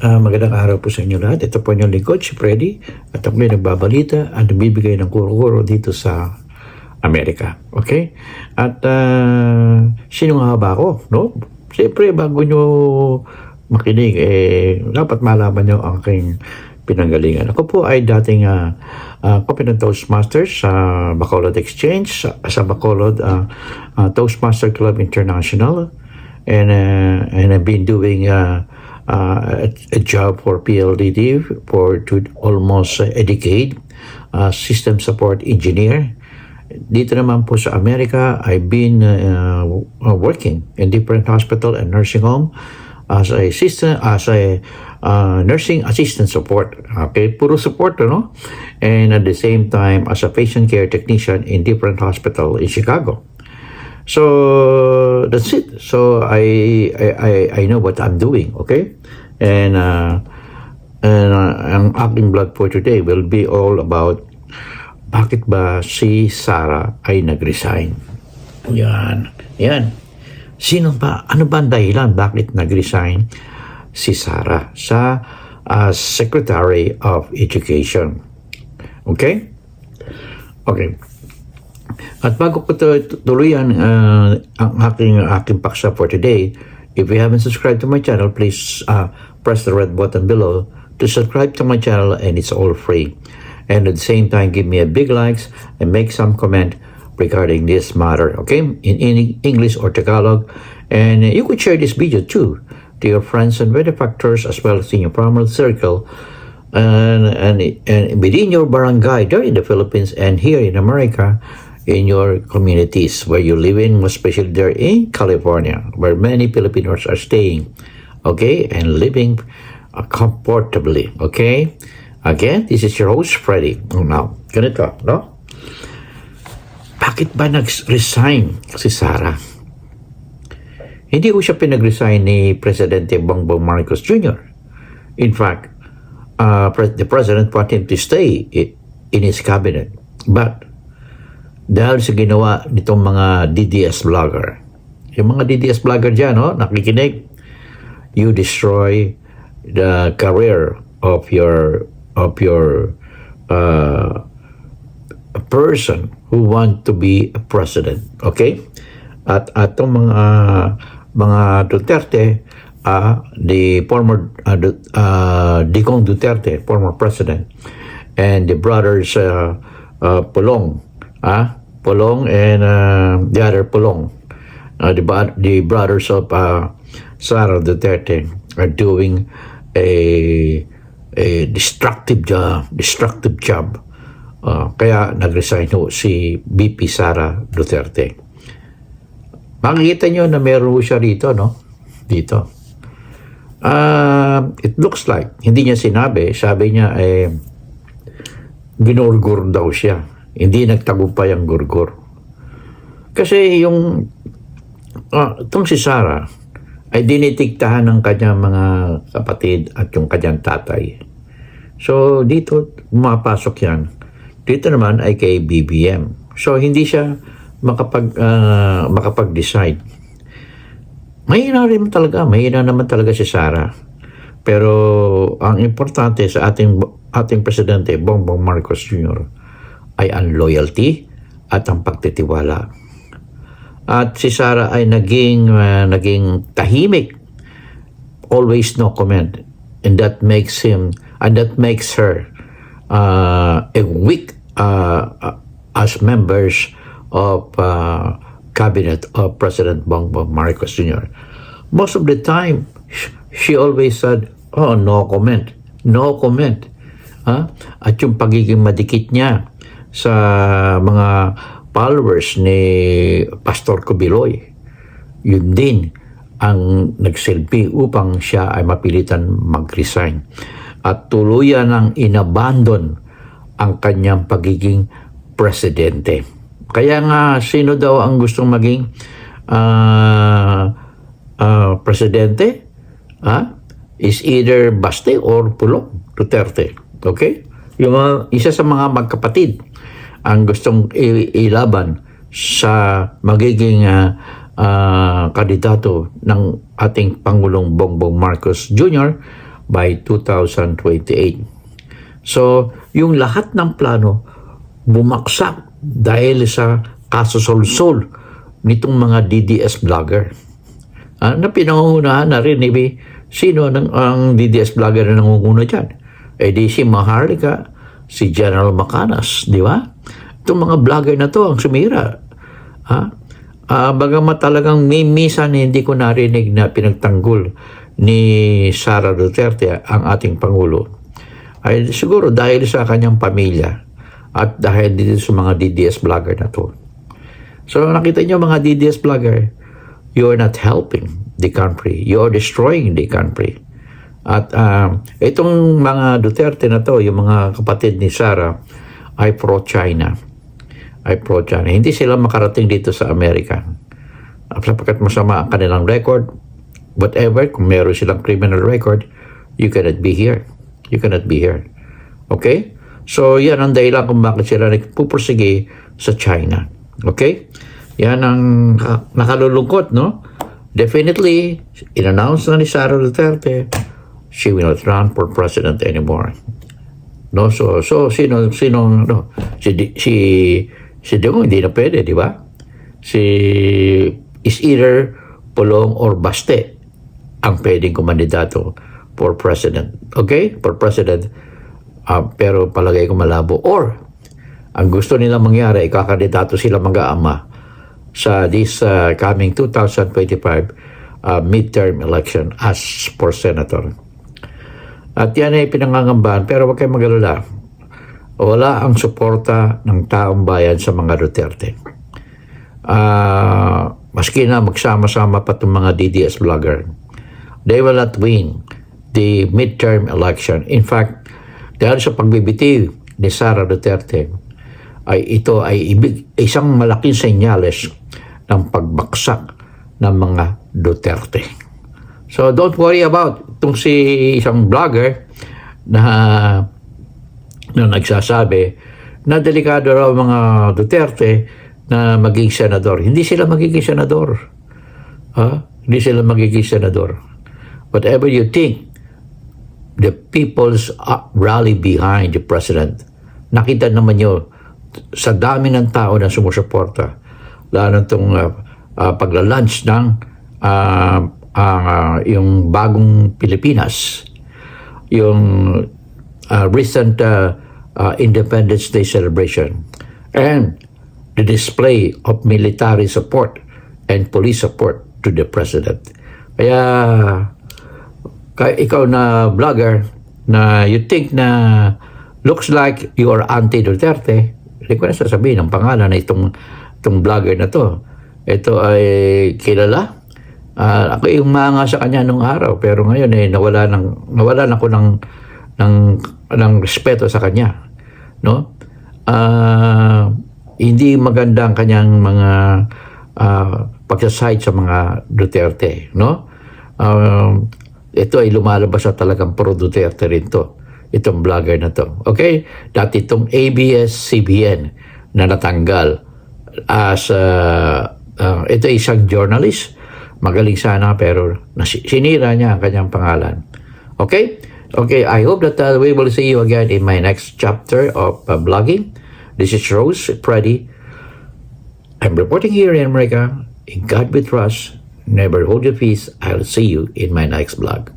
Ah, magandang araw po sa inyo lahat. Ito po inyong lingkod, si Freddy. At ako ay nagbabalita at nagbibigay ng kuro-kuro dito sa Amerika. Okay? At ah, sino nga ba ako? No? Siyempre, bago nyo makinig, eh, dapat malaman nyo ang aking pinanggalingan. Ako po ay dating uh, uh, Copenhagen Toastmasters sa Bacolod Exchange, sa, sa Bacolod uh, uh, Toastmaster Club International. And, uh, and I've been doing uh, uh, a, a job for PLDT for to almost a decade, uh, system support engineer. Dito naman po sa Amerika, I've been uh, uh, working in different hospital and nursing home as a assistant, as a uh, nursing assistant support. Okay, puro support, no? And at the same time, as a patient care technician in different hospital in Chicago. So that's it. So I I I, know what I'm doing. Okay, and uh, and uh, ang aking vlog for today will be all about bakit ba si Sarah ay nag-resign. Yan. Yan. Sino ba? Ano ba ang dahilan bakit nag-resign si Sarah sa uh, Secretary of Education? Okay? Okay. At bago ko tu- tuluyan uh, ang aking, aking paksa for today, if you haven't subscribed to my channel, please uh, press the red button below to subscribe to my channel and it's all free. And at the same time, give me a big likes and make some comment regarding this matter, okay? In, in English or Tagalog. And you could share this video too to your friends and benefactors as well as in your family circle and, and, and within your barangay there in the Philippines and here in America in your communities where you live in, especially there in California, where many Filipinos are staying, okay, and living uh, comfortably, okay? Again, this is your host, Freddy. Oh, Now, ganito, no? Bakit ba nag-resign si Sarah? Hindi ko siya pinag-resign ni Presidente Bongbong Marcos Jr. In fact, uh, the President wanted him to stay in his cabinet. But, dahil sa ginawa nitong mga DDS vlogger, yung mga DDS vlogger dyan, no, nakikinig, you destroy the career of your of your uh, a person who want to be a president. Okay? At atong mga mga Duterte, uh, the former uh, uh, Duterte, former president, and the brothers uh, uh, Pulong, ah, Pulong and uh, the other Pulong, uh, the, the brothers of uh, Sara Duterte are doing a a destructive job, destructive job. Uh, kaya nag-resign ho si BP Sara Duterte. Makikita nyo na meron siya rito, no? Dito. Uh, it looks like, hindi niya sinabi, sabi niya, eh, ginurgur daw siya. Hindi nagtagumpay ang gurgur. Kasi yung, uh, itong si Sarah, ay dinitiktahan ng kanyang mga kapatid at yung kanyang tatay. So, dito, pumapasok yan. Dito naman ay kay BBM. So, hindi siya makapag, ah, makapag-decide. Mahina rin talaga. Mahina naman talaga si Sarah. Pero, ang importante sa ating, ating presidente, Bongbong Marcos Jr., ay ang loyalty at ang pagtitiwala. At si Sarah ay naging ah, naging tahimik. Always no comment. And that makes him and that makes her uh, a weak uh, uh, as members of uh, cabinet of President Bongbong Marcos Jr. Most of the time, sh- she always said, "Oh, no comment, no comment." Ha? At yung pagiging madikit niya sa mga followers ni Pastor Kubiloy, yun din ang nagsilbi upang siya ay mapilitan mag-resign. At tuluyan ang inabandon ang kanyang pagiging presidente. Kaya nga, sino daw ang gustong maging ah, ah, presidente? Ha? Is either Baste or Pulong Duterte. Okay? Yung mga, isa sa mga magkapatid ang gustong ilaban sa magiging ah, ah, kandidato ng ating Pangulong Bongbong Marcos Jr. by 2028. So, yung lahat ng plano bumaksak dahil sa kasosolsol nitong mga DDS vlogger. Ah, na pinangungunahan na rin ni sino ng, ang DDS vlogger na nangunguna dyan? Eh di si Maharlika, si General Macanas, di ba? Itong mga vlogger na to ang sumira. Ha? Ah, bagamat talagang may misan hindi ko narinig na pinagtanggol ni Sara Duterte ang ating Pangulo ay siguro dahil sa kanyang pamilya at dahil dito sa mga DDS vlogger na to. So nakita niyo mga DDS vlogger, you are not helping the country. You are destroying the country. At um, itong mga Duterte na to, yung mga kapatid ni Sara, ay pro-China. Ay pro-China. Hindi sila makarating dito sa Amerika. Sapagkat masama ang kanilang record, whatever, kung meron silang criminal record, you cannot be here. You cannot be here. Okay? So, yan ang dahilan kung bakit sila nagpupursige sa China. Okay? Yan ang ka- nakalulungkot, no? Definitely, in-announce na ni Sara Duterte, she will not run for president anymore. No, so so sino sino no si si si Digong hindi na pwede, di ba? Si is either Pulong or Baste ang pwedeng kumandidato for president. Okay? For president. Ah, pero palagay ko malabo. Or, ang gusto nila mangyari, ikakandidato sila mag-aama sa this ah, coming 2025 ah, midterm election as for senator. At yan ay pinangangambahan, pero huwag kayong magalala. Wala ang suporta ng taong bayan sa mga Duterte. Ah, maski na magsama-sama pa itong mga DDS vlogger, they will not win the midterm election. In fact, dahil sa pagbibitiw ni Sara Duterte, ay ito ay ibig, isang malaking senyales ng pagbaksak ng mga Duterte. So don't worry about itong si isang vlogger na na nagsasabi na delikado raw mga Duterte na maging senador. Hindi sila magiging senador. Ha? Hindi sila magiging senador. Whatever you think, the people's uh, rally behind the president. Nakita naman nyo sa dami ng tao na sumusuporta. Lalo itong uh, uh, pagla-launch ng uh, uh, yung bagong Pilipinas. Yung uh, recent uh, uh, Independence Day celebration. And the display of military support and police support to the president. Kaya kaya ikaw na vlogger na you think na looks like you are anti-Duterte, hindi ko na sasabihin ang pangalan na itong, itong vlogger na to. Ito ay kilala. Ah, ako yung manga sa kanya nung araw, pero ngayon eh, nawala, ng, nawala na ako ng, ng, ng respeto sa kanya. No? Ah, hindi maganda ang kanyang mga uh, pagsaside sa mga Duterte, no? Um, ito ay lumalabas sa talagang pro Duterte rin to. Itong vlogger na to. Okay? Dati itong ABS-CBN na natanggal as uh, uh, ito ay isang journalist. Magaling sana pero sinira niya ang kanyang pangalan. Okay? Okay, I hope that uh, we will see you again in my next chapter of uh, blogging. This is Rose Preddy. I'm reporting here in America. In God we trust. Never hold your peace. I'll see you in my next blog.